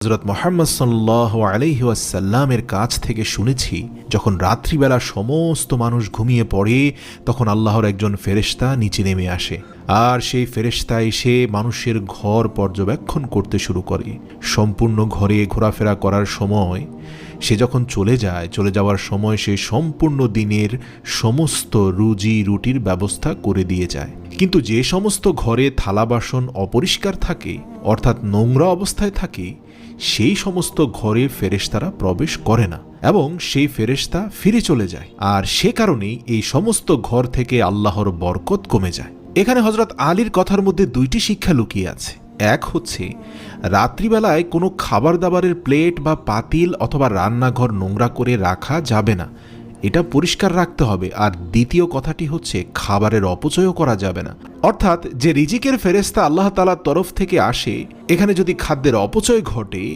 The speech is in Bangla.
হজরত মোহাম্মদ সাল্লাহ আলহি ওয়াসাল্লামের কাছ থেকে শুনেছি, যখন রাত্রিবেলা সমস্ত মানুষ ঘুমিয়ে পড়ে, তখন আল্লাহর একজন ফেরেশতা নিচে নেমে আসে। আর সেই ফেরেশতা এসে মানুষের ঘর পর্যবেক্ষণ করতে শুরু করে। সম্পূর্ণ ঘরে ঘোরাফেরা করার সময় সে যখন চলে যায়, চলে যাওয়ার সময় সে সম্পূর্ণ দিনের সমস্ত রুজি রুটির ব্যবস্থা করে দিয়ে যায়। কিন্তু যে সমস্ত ঘরে থালা বাসন অপরিষ্কার থাকে, অর্থাৎ নোংরা অবস্থায় থাকে, সেই সমস্ত ঘরে ফেরেশতারা প্রবেশ করে না এবং সেই ফেরেশতা ফিরে চলে যায়। আর সে কারণেই এই সমস্ত ঘর থেকে আল্লাহর বরকত কমে যায়। এখানে হজরত আলীর কথার মধ্যে দুইটি শিক্ষা লুকিয়ে আছে। এক হচ্ছে, রাত্রিবেলায় কোনো খাবার দাবারের প্লেট বা পাতিল অথবা রান্নাঘর নোংরা করে রাখা যাবে না। এটা পরিষ্কার রাখতে হবে। আর দ্বিতীয় কথাটি হচ্ছে, খাবারের অপচয়ও করা যাবে না। অর্থাৎ, যে রিজিকের ফেরেস্তা আল্লাহ তালার তরফ থেকে আসে, এখানে যদি খাদ্যের অপচয় ঘটে